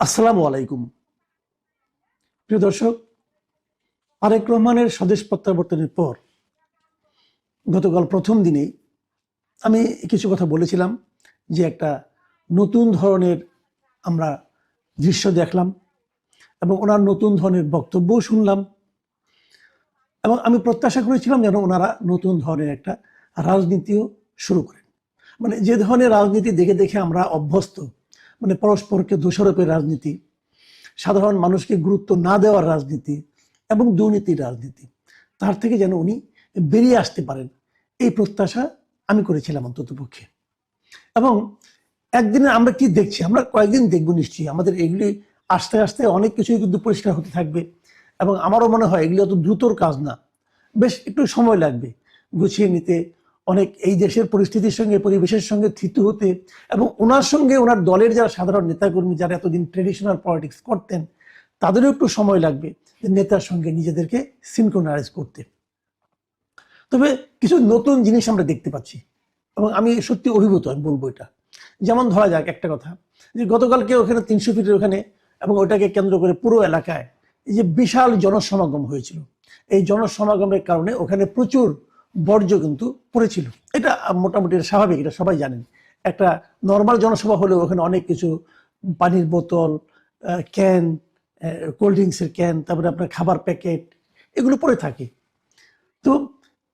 আসসালামু আলাইকুম। প্রিয় দর্শক আরেক রহমানের স্বদেশ প্রত্যাবর্তনের পর গতকাল প্রথম দিনেই আমি কিছু কথা বলেছিলাম যে একটা নতুন ধরনের আমরা দৃশ্য দেখলাম এবং ওনার নতুন ধরনের বক্তব্যও শুনলাম এবং আমি প্রত্যাশা করেছিলাম যেন ওনারা নতুন ধরনের একটা রাজনীতিও শুরু করেন। মানে যে ধরনের রাজনীতি দেখে দেখে আমরা অভ্যস্ত মানে পরস্পরকে দোষারোপের রাজনীতি, সাধারণ মানুষকে গুরুত্ব না দেওয়ার রাজনীতি এবং দুর্নীতির রাজনীতি, তার থেকে যেন উনি বেরিয়ে আসতে পারেন, এই প্রত্যাশা আমি করেছিলাম অন্তত পক্ষে। এবং একদিনে আমরা কি দেখছি? আমরা কয়েকদিন দেখব নিশ্চয়ই। আমাদের এগুলি আস্তে আস্তে অনেক কিছুই কিন্তু পরিষ্কার হতে থাকবে এবং আমারও মনে হয় এগুলি অত দ্রুতর কাজ না। বেশ একটু সময় লাগবে গুছিয়ে নিতে অনেক এই দেশের পরিস্থিতির সঙ্গে, পরিবেশের সঙ্গে থিত হতে এবং ওনার সঙ্গে ওনার দলের যারা সাধারণ নেতাকর্মী যারা এতদিন ট্রেডিশনাল পলিটিক্স করতেন, তাদেরও একটু সময় লাগবে নেতার সঙ্গে নিজেদেরকে সিনক্রোনাইজ করতে। তবে কিছু নতুন জিনিস আমরা দেখতে পাচ্ছি এবং আমি সত্যি অভিভূত, আমি বলব এটা। যেমন ধরা যাক একটা কথা, যে গতকালকে ওখানে তিনশো ফিটের ওখানে এবং ওটাকে কেন্দ্র করে পুরো এলাকায় এই যে বিশাল জনসমাগম হয়েছিল। এই জনসমাগমের কারণে ওখানে প্রচুর বর্জ্য কিন্তু পড়েছিল। এটা মোটামুটি স্বাভাবিক, এটা সবাই জানেন একটা নর্মাল জনসভা হলেও ওখানে অনেক কিছু, পানির বোতল ক্যান কোল্ড ড্রিঙ্কসের ক্যান তারপরে আপনার খাবার প্যাকেট এগুলো পড়ে থাকে। তো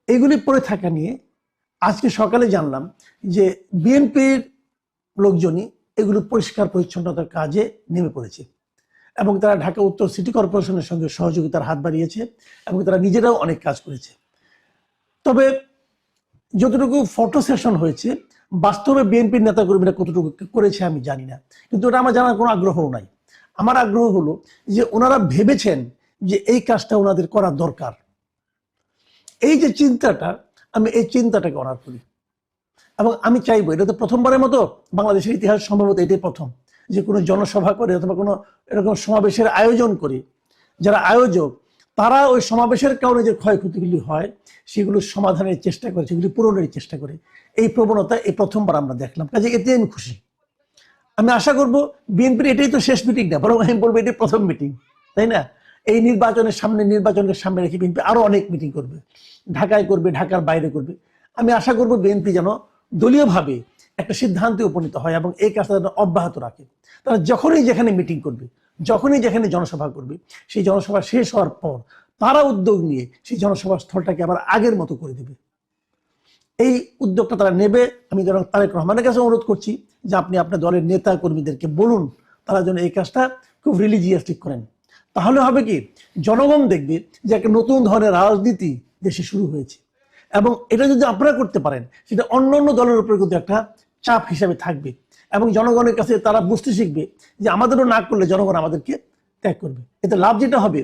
এগুলি পড়ে থাকা নিয়ে আজকে সকালে জানলাম যে বিএনপির লোকজনই এগুলো পরিষ্কার পরিচ্ছন্নতার কাজে নেমে পড়েছে এবং তারা ঢাকা উত্তর সিটি কর্পোরেশনের সঙ্গে সহযোগিতার হাত বাড়িয়েছে এবং তারা নিজেরাও অনেক কাজ করেছে। তবে যতটুকু ফটো সেশন হয়েছে, বাস্তবে বিএনপির নেতাকর্মীরা কতটুকু করেছে আমি জানি না। কিন্তু ওটা আমার জানার কোনো আগ্রহও নাই। আমার আগ্রহ হলো যে ওনারা ভেবেছেন যে এই কাজটা ওনাদের করা দরকার। এই যে চিন্তাটা, আমি এই চিন্তাটাকে অনার করি। এবং আমি চাইব, এটা তো প্রথমবারের মতো বাংলাদেশের ইতিহাস সম্ভবত এটাই প্রথম, যে কোনো জনসভা করে অথবা কোনো এরকম সমাবেশের আয়োজন করে, যারা আয়োজক তারা ওই সমাবেশের কারণে যে ক্ষয়ক্ষতিগুলি হয়, সেগুলো সমাধানের চেষ্টা করে, সেগুলি পূরণের চেষ্টা করে। এই প্রবণতা এই প্রথমবার আমরা দেখলাম। কাজে এতে আমি খুশি। আমি আশা করব বিএনপির এটাই তো শেষ মিটিং না, বরং আমি বলব এটাই প্রথম মিটিং তাই না? এই নির্বাচনের সামনে, নির্বাচনকে সামনে রেখে বিএনপি আরও অনেক মিটিং করবে। ঢাকায় করবে, ঢাকার বাইরে করবে। আমি আশা করব বিএনপি যেন দলীয়ভাবে একটা সিদ্ধান্তে উপনীত হয় এবং এই কাজটা যেন অব্যাহত রাখে। তারা যখনই যেখানে মিটিং করবে যখনই যেখানে জনসভা করবে, সেই জনসভা শেষ হওয়ার পর তারা উদ্যোগ নিয়ে সেই জনসভা স্থলটাকে আবার আগের মতো করে দেবে। এই উদ্যোগটা তারা নেবে। আমি যেন তারেক রহমানের কাছে অনুরোধ করছি যে আপনি আপনার দলের নেতা কর্মীদেরকে বলুন, তারা যেন এই কাজটা খুব রিলিজিয়াসলি করেন। তাহলে হবে কি, জনগণ দেখবে যে একটা নতুন ধরনের রাজনীতি দেশে শুরু হয়েছে। এবং এটা যদি আপনারা করতে পারেন, সেটা অন্য অন্য দলের উপরে কিন্তু একটা চাপ হিসাবে থাকবে। এবং জনগণের কাছে তারা বুঝতে শিখবে যে আমাদেরও না করলে জনগণ আমাদেরকে ত্যাগ করবে। এতে লাভ যেটা হবে,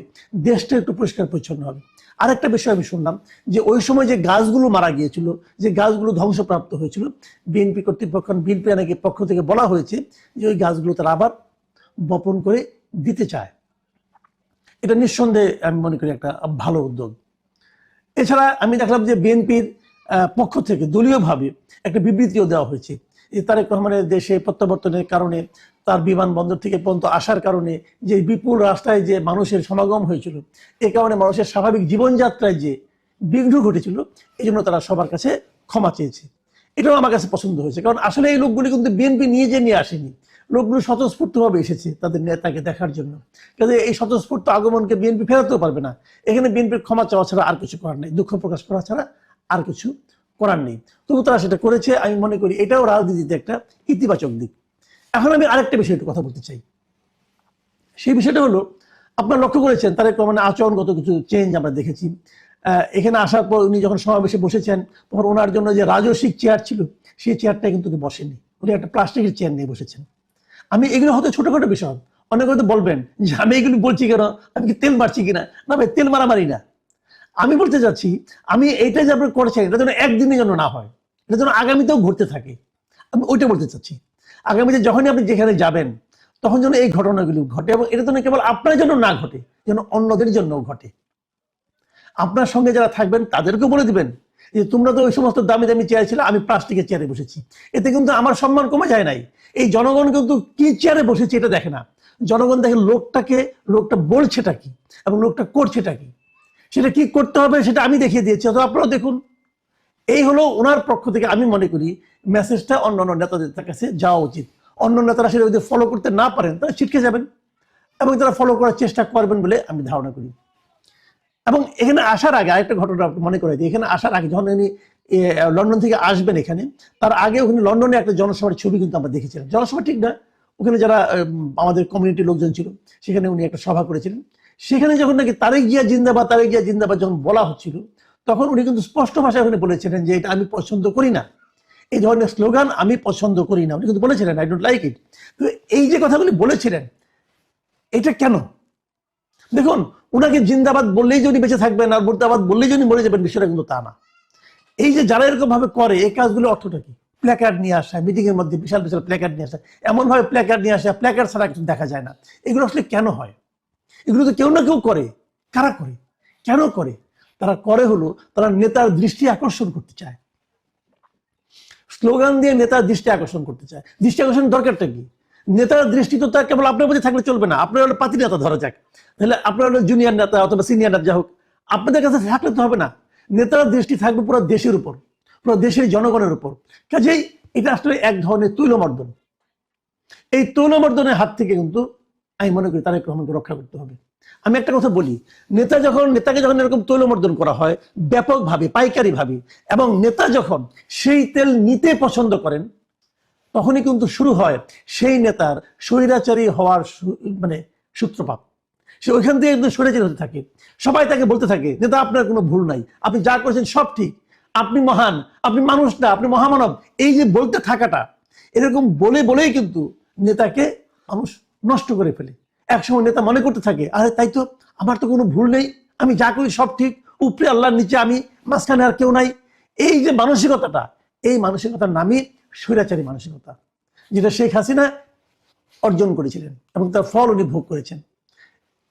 দেশটা একটু পরিষ্কার পরিচ্ছন্ন হবে। আরেকটা বিষয় আমি শুনলাম যে ওই সময় যে গাছগুলো মারা গিয়েছিল, যে গাছগুলো ধ্বংসপ্রাপ্ত হয়েছিল, বিএনপি কর্তৃপক্ষ, বিএনপি নাকি পক্ষ থেকে বলা হয়েছে যে ওই গাছগুলো তারা আবার বপন করে দিতে চায়। এটা নিঃসন্দেহে আমি মনে করি একটা ভালো উদ্যোগ। এছাড়া আমি দেখলাম যে বিএনপির পক্ষ থেকে দলীয়ভাবে একটা বিবৃতিও দেওয়া হয়েছে। তারেক রহমানের দেশে প্রত্যাবর্তনের কারণে তার বিমানবন্দর থেকে পর্যন্ত আসার কারণে যে বিপুল রাস্তায় যে মানুষের সমাগম হয়েছিল, এ কারণে মানুষের স্বাভাবিক জীবনযাত্রায় যে বিঘ্ন ঘটেছিল, এই জন্য তারা সবার কাছে ক্ষমা চেয়েছে। এটাও আমার কাছে পছন্দ হয়েছে। কারণ আসলে এই লোকগুলি কিন্তু বিএনপি নিয়ে যে নিয়ে আসেনি, লোকগুলো স্বতঃস্ফূর্তভাবে এসেছে তাদের নেতাকে দেখার জন্য। কাজে এই স্বতঃস্ফূর্ত আগমনকে বিএনপি ফেরাতেও পারবে না। এখানে বিএনপির ক্ষমা চাওয়া ছাড়া আর কিছু করার নেই, দুঃখ প্রকাশ করা ছাড়া আর কিছু করার নেই। তবু তারা সেটা করেছে, আমি মনে করি এটাও রাজনীতিতে একটা ইতিবাচক দিক। এখন আমি আরেকটা বিষয়ে একটু কথা বলতে চাই। সেই বিষয়টা হলো, আপনারা লক্ষ্য করেছেন, তার একটু মানে আচরণগত কিছু চেঞ্জ আমরা দেখেছি। এখানে আসার পর উনি যখন সমাবেশে বসেছেন, তখন ওনার জন্য যে রাজস্বিক চেয়ার ছিল, সেই চেয়ারটা কিন্তু বসেনি উনি একটা প্লাস্টিকের চেয়ার নিয়ে বসেছেন। আমি এগুলো হয়তো ছোটখাটো বিষয়, অনেকে হয়তো বলবেন যে আমি এগুলো বলছি কেন? আমি কি তেল মারছি কিনা? না ভাই, তেল মারামারি না। আমি বলতে চাচ্ছি, আমি এইটা যে আপনি করেছেন, এটা যেন একদিনের জন্য না হয়, এটা যেন আগামীতেও ঘটতে থাকে। আমি ওইটা বলতে চাচ্ছি, আগামীতে যখনই আপনি যেখানে যাবেন, তখন যেন এই ঘটনাগুলো ঘটে এবং এটা যেন কেবল আপনার জন্য না ঘটে, যেন অন্যদের জন্যও ঘটে। আপনার সঙ্গে যারা থাকবেন, তাদেরকেও বলে দিবেন যে, তোমরা তো ওই সমস্ত দামি দামি চেয়ার ছিল, আমি প্লাস্টিকের চেয়ারে বসেছি। এতে কিন্তু আমার সম্মান কমে যায় নাই। এই জনগণ কিন্তু কি চেয়ারে বসেছে এটা দেখে না। জনগণ দেখে লোকটাকে, লোকটা বলছেটা কি এবং লোকটা করছেটা কি? সেটা কি করতে হবে সেটা আমি দেখিয়ে দিয়েছি, অথবা আপনারা দেখুন। এই হলো ওনার পক্ষ থেকে আমি মনে করি মেসেজটা অন্য অন্য নেতাদের কাছে যাওয়া উচিত। অন্য নেতারা সেটা যদি ফলো করতে না পারেন তারা ছিটকে যাবেন এবং তারা ফলো করার চেষ্টা করবেন বলে আমি ধারণা করি। এবং এখানে আসার আগে আরেকটা ঘটনা মনে করে দিই। এখানে আসার আগে যখন উনি লন্ডন থেকে আসবেন এখানে, তার আগে ওখানে লন্ডনে একটা জনসভার ছবি কিন্তু আমরা দেখেছিলাম। জনসভা ঠিক না, ওখানে যারা আমাদের কমিউনিটির লোকজন ছিল, সেখানে উনি একটা সভা করেছিলেন। সেখানে যখন নাকি তারেক গিয়া জিন্দাবাদ, তারেক গিয়া জিন্দাবাদ যখন বলা হচ্ছিল, তখন উনি কিন্তু স্পষ্ট ভাষায় ওখানে বলেছিলেন যে এটা আমি পছন্দ করি না। এই ধরনের স্লোগান আমি পছন্দ করি না। উনি কিন্তু বলেছিলেন আই ডোন্ট লাইক ইট তো এই যে কথাগুলি বলেছিলেন, এটা কেন? দেখুন ওনাকে জিন্দাবাদ বললেই যদি বেঁচে থাকবেন আর মুর্দাবাদ বললেই যদি মরে যাবেন বিষয়টা কিন্তু তা না। এই যে যারা এরকম ভাবে করে, এই কাজগুলো অর্থটা কি? প্ল্যাকার্ড নিয়ে আসা মিটিং এর মধ্যে বিশাল বিশাল প্ল্যাকার্ড নিয়ে আসা এমন ভাবে প্ল্যাকার্ড নিয়ে আসা, প্ল্যাকার্ড ছাড়া কিছু দেখা যায় না। এগুলো আসলে কেন হয়? এগুলো তো কেউ না কেউ করে। কারা করে? কেন করে? তারা করে হলো, তারা নেতার দৃষ্টি আকর্ষণ করতে চায়। স্লোগান দিয়ে নেতার দৃষ্টি আকর্ষণ করতে চায়। দৃষ্টি আকর্ষণ দরকারটা কি? নেতার দৃষ্টি তো তার কেবল আপনার মধ্যে থাকলে চলবে না। আপনার হলো পাতি নেতা ধরা যাক। তাহলে আপনার হলো জুনিয়র নেতা অথবা সিনিয়র নেতা যা হোক, আপনাদের কাছে থাকলে তো হবে না। নেতার দৃষ্টি থাকবে পুরো দেশের উপর, পুরো দেশের জনগণের উপর। কাজেই এটা আসলে এক ধরনের তৈলমর্দন। এই তৈলমর্দনের হাত থেকে কিন্তু আমি মনে করি তারেক রহমানকে রক্ষা করতে হবে। আমি একটা কথা বলি, নেতা যখন, নেতাকে যখন এরকম তৈলমর্দন করা হয়, ব্যাপকভাবে পাইকারি ভাবে এবং নেতা যখন সেই তেল নিতে পছন্দ করেন, তখনই কিন্তু শুরু হয় সেই নেতার স্বৈরাচারী হওয়ার মানে সূত্রপাত। সে ওইখান থেকে কিন্তু স্বৈরাচারী হতে থাকে। সবাই তাকে বলতে থাকে, নেতা, আপনার কোনো ভুল নাই। আপনি যা করেছেন সব ঠিক। আপনি মহান, আপনি মানুষ না, আপনি মহামানব। এই যে বলতে থাকাটা, এরকম বলে বলেই কিন্তু নেতাকে মানুষ নষ্ট করে ফেলে। একসময় নেতা মনে করতে থাকে, আরে, তাই তো আমার তো কোনো ভুল নেই, আমি যা করি সব ঠিক, উপরে আল্লাহর নিচে আমি, মাঝখানে আর কেউ নাই। এই যে মানসিকতাটা, এই মানসিকতার নামই স্বৈরাচারী মানসিকতা, যেটা শেখ হাসিনা অর্জন করেছিলেন এবং তার ফল উনি ভোগ করেছেন।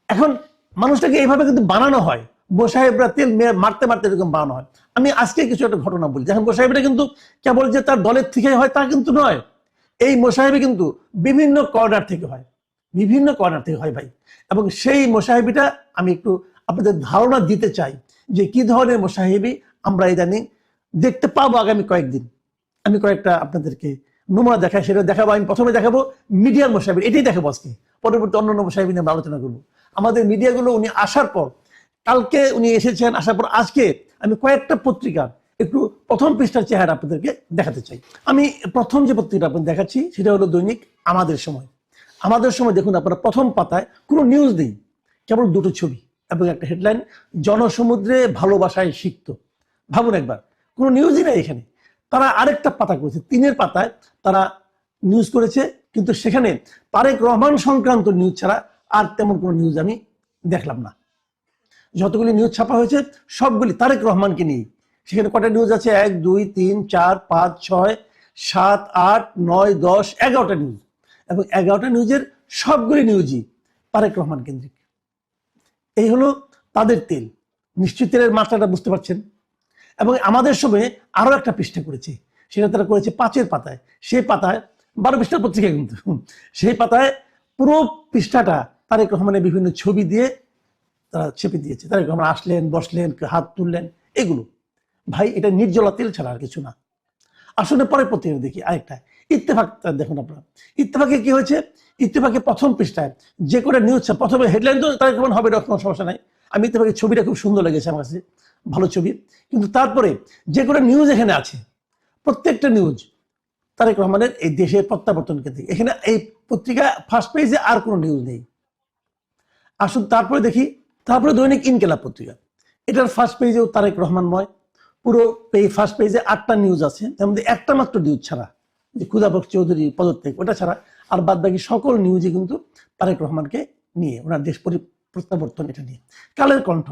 এখন মানুষটাকে এইভাবে কিন্তু বানানো হয় গোসাহেবরা তেল মে- মারতে মারতে এরকম বানানো হয়। আমি আজকে কিছু একটা ঘটনা বলি, দেখেন গোসাহেবরা কিন্তু কেবল যে তার দলের থেকে হয় তা কিন্তু নয়, এই মোসাহেবি কিন্তু বিভিন্ন কর্ডার থেকে হয়। বিভিন্ন কর্নার থেকে হয় ভাই। এবং সেই মোসাহেবিটা আমি একটু আপনাদের ধারণা দিতে চাই যে কি ধরনের মোসাহেবি আমরা ইদানিং দেখতে পাবো আগামী কয়েকদিন। আমি কয়েকটা আপনাদেরকে নমুনা দেখাই, সেটা দেখাবো। আমি প্রথমে দেখাবো মিডিয়ার মোসাহেবি, এটাই দেখাবো আজকে। পরবর্তী অন্য অন্য মোসাহেবি নিয়ে আলোচনা করব। আমাদের মিডিয়াগুলো উনি আসার পর, কালকে উনি এসেছেন, আসার পর আজকে আমি কয়েকটা পত্রিকা, একটু প্রথম পৃষ্ঠার চেহারা আপনাদেরকে দেখাতে চাই। আমি প্রথম যে পত্রিকা আপনাদের দেখাচ্ছি, সেটা হলো দৈনিক আমাদের সময়। আমাদের সময় দেখুন আপনারা প্রথম পাতায় কোনো নিউজ নেই, কেবল দুটো ছবি এবং একটা হেডলাইন জনসমুদ্রে ভালোবাসায় সিক্ত। ভাবুন একবার, কোনো নিউজই নেই এখানে। তারা আরেকটা পাতা করেছে, তিনের পাতায় তারা নিউজ করেছে, কিন্তু সেখানে তারেক রহমান সংক্রান্ত নিউজ ছাড়া আর তেমন কোনো নিউজ আমি দেখলাম না। যতগুলি নিউজ ছাপা হয়েছে, সবগুলি তারেক রহমানকে নিয়ে সেখানে কটা নিউজ আছে? এক, দুই, তিন, চার, পাঁচ, ছয়, সাত, আট, নয়, দশ, এগারোটা নিউজ এবং এগারোটা নিউজের সবগুলি নিউজই তারেক রহমান কেন্দ্রিক। এই হলো তাদের তেল। নিশ্চিত তেলের মাত্রাটা বুঝতে পারছেন। এবং আমাদের সময়ে আরও একটা পৃষ্ঠা করেছে। সেটা তারা করেছে পাঁচের পাতায়। সেই পাতায় বারো পৃষ্ঠার পত্রিকা কিন্তু। সেই পাতায় পুরো পৃষ্ঠাটা তারেক রহমানের বিভিন্ন ছবি দিয়ে তারা চেপে দিয়েছে। তারেক রহমান আসলেন, বসলেন, হাত তুললেন, এগুলো। ভাই, এটা নির্জলা তেল ছাড়া আর কিছু না। আসলে পরে পত্রিকা দেখি আরেকটা ইত্তেফাক দেখুন আপনারা। ইত্তেফাকে কি হয়েছে? ইত্তেফাকে প্রথম পৃষ্ঠায় যে করে নিউজ প্রথমে হেডলাইন তো তারেক রহমান হবে কোনো সমস্যা নাই। আমি ইত্তেফাকের ছবিটা খুব সুন্দর লেগেছে আমার কাছে, ভালো ছবি। কিন্তু তারপরে যে করে নিউজ এখানে আছে, প্রত্যেকটা নিউজ তারেক রহমানের এই দেশের প্রত্যাবর্তনকে দিকে এখানে এই পত্রিকা ফার্স্ট পেজে আর কোনো নিউজ নেই। আসুন তারপরে দেখি, তারপরে দৈনিক ইনকেলাব পত্রিকা। এটার ফার্স্ট পেজেও তারেক রহমানময়। পুরো এই ফার্স্ট পেজে আটটা নিউজ আছে, তার মধ্যে একটা মাত্র নিউজ ছাড়া যে ক্ষুদাবক চৌধুরী পদত্যাগ, ওটা ছাড়া আর বাদ বাকি সকল নিউজই কিন্তু তারেক রহমানকে নিয়ে, ওনার দেশ পরি- প্রত্যাবর্তন এটা নিয়ে। কালের কণ্ঠ।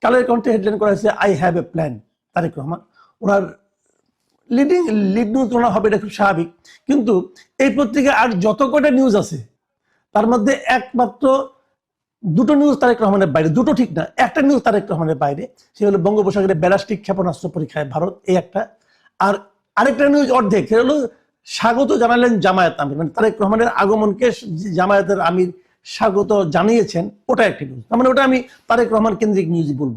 কালের কণ্ঠে হেডলাইন করা হয়েছে I have a plan Tarek Rahman. Owner leading lead news ওনার হবে, এটা খুব স্বাভাবিক। কিন্তু এই পত্রিকায় আর যত কটা নিউজ আছে, তার মধ্যে একমাত্র দুটো নিউজ তারেক রহমানের বাইরে, দুটো ঠিক না, একটা নিউজ তারেক রহমানের বাইরে, সে হলো বঙ্গোপসাগরে ব্যালাস্টিক ক্ষেপণাস্ত্র পরীক্ষায় ভারত, এই একটা। আর আরেকটা নিউজ অর্ধেক, সেটা হলো স্বাগত জানালেন জামায়াত আমির। মানে তারেক রহমানের আগমনকে জামায়াতের আমির স্বাগত জানিয়েছেন ওটা একটি নিউজ তার মানে ওটা আমি তারেক রহমান কেন্দ্রিক নিউজ বলব।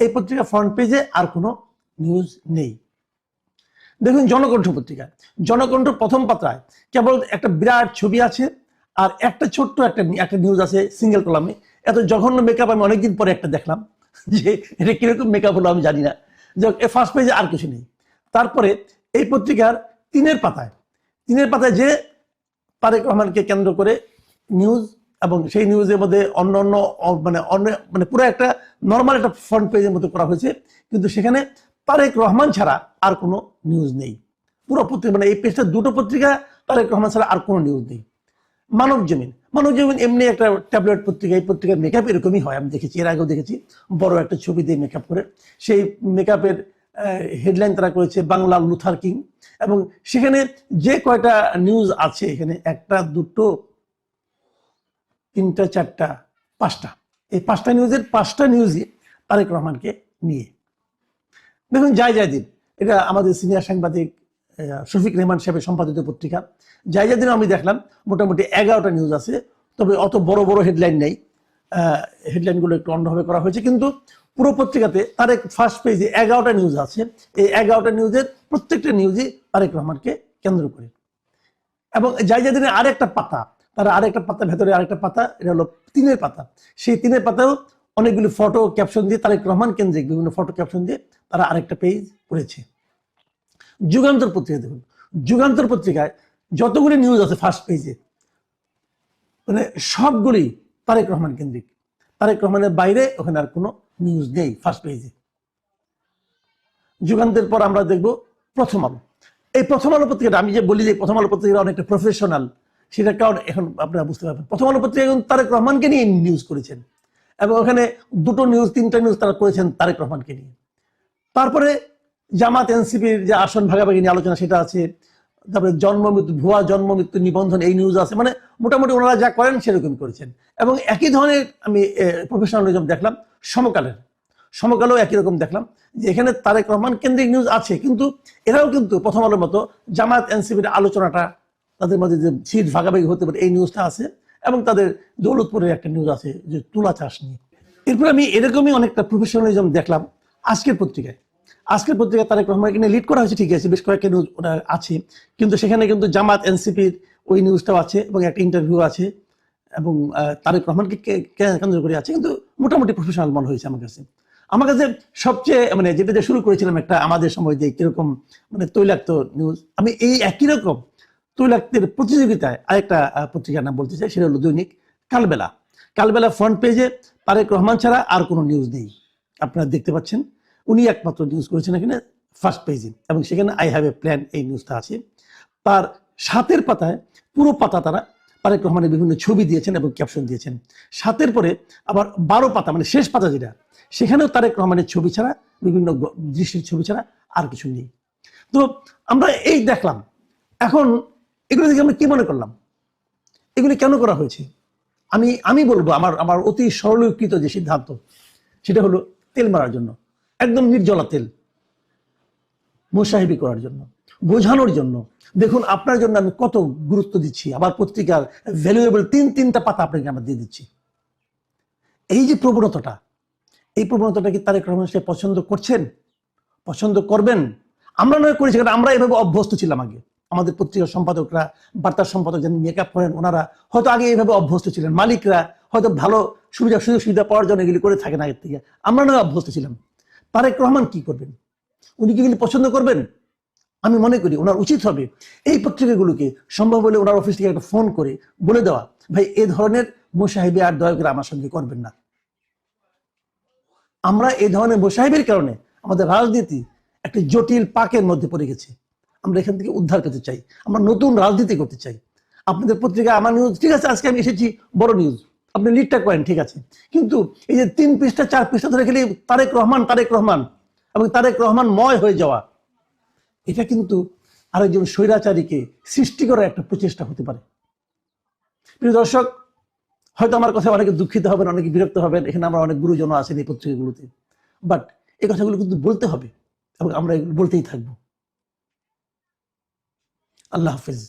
এই পত্রিকা ফ্রন্ট পেজে আর কোনো নিউজ নেই। দেখুন, জনকণ্ঠ পত্রিকা। জনকণ্ঠ প্রথম পাতায় কেবল একটা বিরাট ছবি আছে আর একটা ছোট্ট একটা একটা নিউজ আছে সিঙ্গেল কলামে এত জঘন্য মেকআপ আমি অনেকদিন পরে একটা দেখলাম যে এটা কীরকম মেকআপ হলো আমি জানি না। যাক এ ফার্স্ট পেজে আর কিছু নেই। তারপরে এই পত্রিকার তিনের পাতায়। তিনের পাতায় যে তারেক রহমানকে কেন্দ্র করে নিউজ এবং সেই নিউজের মধ্যে অন্য অন্য মানে অন্য মানে পুরো একটা নর্মাল একটা ফ্রন্ট পেজের মতো করা হয়েছে। কিন্তু সেখানে তারেক রহমান ছাড়া আর কোনো নিউজ নেই। পুরো পত্রিকা মানে এই পেজটা দুটো পত্রিকা তারেক রহমান ছাড়া আর কোনো নিউজ নেই। মানব জমিন। মানব জমিন এমনি একটা ট্যাবলেট পত্রিকা, এই পত্রিকার মেকআপ এরকমই হয়। আমি দেখেছি, এর আগেও দেখেছি। বড় একটা ছবি দিয়ে মেকআপ করে। সেই মেকআপের হেডলাইন তারা করেছে বাংলা লুথার কিং। এবং সেখানে যে কয়টা নিউজ আছে, এখানে একটা, দুটো, তিনটা, চারটা, পাঁচটা। এই পাঁচটা নিউজের পাঁচটা নিউজই তারেক রহমানকে নিয়ে। দেখুন যাই দিন, এটা আমাদের সিনিয়র সাংবাদিক শফিক রেহমান সাহেবের সম্পাদিত পত্রিকা। যাই দিন আমি দেখলাম, মোটামুটি এগারোটা নিউজ আছে, তবে অত বড় বড় হেডলাইন নেই। হেডলাইনগুলো একটু অন্যভাবে করা হয়েছে, কিন্তু পুরো পত্রিকাতে তারেক ফার্স্ট পেজে এগারোটা নিউজ আছে। এই এগারোটা নিউজের প্রত্যেকটা নিউজই তারেক রহমানকে কেন্দ্র করে। এবং যাই আরেকটা পাতা, তারা আরেকটা পাতা ভেতরে আরেকটা পাতা, এটা হলো তিনের পাতা। সেই তিনের পাতাও অনেকগুলি ফটো ক্যাপশন দিয়ে তারেক রহমান কেন্দ্রিক বিভিন্ন ফটো ক্যাপশন দিয়ে তারা আরেকটা পেজ করেছে। যুগান্তর পত্রিকা দেখুন। যুগান্তর পত্রিকায় যতগুলি নিউজ আছে ফার্স্ট পেজে মানে সবগুলি তারেক রহমান কেন্দ্রিক। তারেক রহমানের বাইরে ওখানে আর কোনো নিউজ নেই ফার্স্ট পেজে যুগান্তের পর আমরা দেখব প্রথম আলো। এই প্রথম আলো পত্রিকাটা, আমি যে বলি যে প্রথম আলো পত্রিকা অনেকটা প্রফেশনাল সেটা কারণ এখন আপনারা বুঝতে পারবেন। প্রথম আলো পত্রিকা এখন তারেক রহমানকে নিয়ে নিউজ করেছেন এবং ওখানে দুটো নিউজ তিনটা নিউজ তারা করেছেন তারেক রহমানকে নিয়ে। তারপরে জামাত এনসিপির যে আসন ভাগাভাগি নিয়ে আলোচনা, সেটা আছে তারপরে জন্ম মৃত্যু, ভুয়া জন্ম মৃত্যু নিবন্ধন এই নিউজ আছে। মানে মোটামুটি ওনারা যা করেন সেরকম করেছেন। এবং একই ধরনের আমি প্রফেশনালিজম দেখলাম, সমকালের। সমকালেও একই রকম দেখলাম, যে এখানে তারেক রহমান কেন্দ্রিক নিউজ আছে, কিন্তু এরাও কিন্তু প্রথম আলোর মতো জামায়াত এনসিপির আলোচনাটা, তাদের মধ্যে যে সিট ভাগাভাগি হতে পারে, এই নিউজটা আছে। এবং তাদের দৌলতপুরের একটা নিউজ আছে, যে তুলা চাষ নিয়ে। এরপর আমি এরকমই অনেকটা প্রফেশনালিজম দেখলাম আজকের পত্রিকায়। আজকের পত্রিকা তারেক রহমানকে নিয়ে লিড করা হয়েছে ঠিক আছে, বেশ কয়েকটা নিউজ আছে। কিন্তু সেখানে কিন্তু জামাত, এনসিপির ওই নিউজটাও আছে এবং একটা ইন্টারভিউ আছে এবং তারেক রহমানকে কেন্দ্র করে আছে, কিন্তু মোটামুটি প্রফেশনাল মনে হয়েছে আমার কাছে। আমার কাছে সবচেয়ে মানে যেটা দিয়ে শুরু করেছিলাম একটা আমাদের সময় যে কীরকম মানে তৈলাক্ত নিউজ আমি এই একই রকম তৈলাক্তের প্রতিযোগিতায় আরেকটা পত্রিকার নাম বলতে চাই, সেটা হলো দৈনিক কালবেলা। কালবেলা ফ্রন্ট পেজে তারেক রহমান ছাড়া আর কোনো নিউজ নেই। আপনারা দেখতে পাচ্ছেন। উনি একমাত্র নিউজ করেছেন এখানে ফার্স্ট পেজে এবং সেখানে আই হ্যাভ এ প্ল্যান এই নিউজটা আছে। তার সাতের পাতায় পুরো পাতা তারা তারেক রহমানের বিভিন্ন ছবি দিয়েছেন এবং ক্যাপশন দিয়েছেন। সাতের পরে আবার বারো পাতা মানে শেষ পাতা যেটা, সেখানেও তারেক রহমানের ছবি ছাড়া, বিভিন্ন দৃশ্যের ছবি ছাড়া আর কিছু নেই। তো আমরা এই দেখলাম। এখন এগুলো থেকে আমরা কি মনে করলাম? এগুলি কেন করা হয়েছে? আমি আমি বলব, আমার আমার অতি সরলীকৃত যে সিদ্ধান্ত, সেটা হলো তেল মারার জন্য। একদম নির্জলা তেল। মোসাহিবি করার জন্য, বোঝানোর জন্য। দেখুন, আপনার জন্য আমি কত গুরুত্ব দিচ্ছি। আবার পত্রিকার ভ্যালুয়েবল তিন তিনটা পাতা আপনাকে আমরা দিয়ে দিচ্ছি। এই যে প্রবণতাটা, এই প্রবণতাটা কি তারেক রহমান সাহেব পছন্দ করছেন? পছন্দ করবেন? আমরা নয় করেছি, কারণ আমরা এভাবে অভ্যস্ত ছিলাম আগে। আমাদের পত্রিকার সম্পাদকরা, বার্তার সম্পাদক যারা মেকআপ করেন, ওনারা হয়তো আগে এইভাবে অভ্যস্ত ছিলেন। মালিকরা হয়তো ভালো সুবিধা সুযোগ সুবিধা পাওয়ার জন্য এগুলি করে থাকেন আগের থেকে। আমরা নয় অভ্যস্ত ছিলাম। তারেক রহমান কি করবেন? উনি কি পছন্দ করবেন? আমি মনে করি ওনার উচিত হবে এই পত্রিকাগুলোকে সম্ভব হলে ওনার অফিস থেকে একটা ফোন করে বলে দেওয়া, ভাই, এ ধরনের মোসাহেবি আর দয়া করে আমার সঙ্গে করবেন না। আমরা এই ধরনের মোসাহেবের কারণে আমাদের রাজনীতি একটি জটিল পাকের মধ্যে পড়ে গেছে। আমরা এখান থেকে উদ্ধার করতে চাই। আমরা নতুন রাজনীতি করতে চাই। আপনাদের পত্রিকা আমার নিউজ ঠিক আছে, আজকে আমি এসেছি বড় নিউজ আপনি লিডটা করেন, ঠিক আছে। কিন্তু এই যে তিন পৃষ্ঠা, চার পৃষ্ঠা ধরে খেলে তারেক রহমান তারেক রহমান এবং তারেক রহমান ময় হয়ে যাওয়া, এটা কিন্তু আরেকজন স্বৈরাচারীকে সৃষ্টি করার একটা প্রচেষ্টা হতে পারে। প্রিয় দর্শক, হয়তো আমার কথা অনেকে দুঃখিত হবেন, অনেকে বিরক্ত হবেন। এখানে আমরা অনেক গুরুজন আছেন এই পত্রিকাগুলোতে। বাট এই কথাগুলো কিন্তু বলতে হবে এবং আমরা এগুলো বলতেই থাকব। আল্লাহ হাফিজ।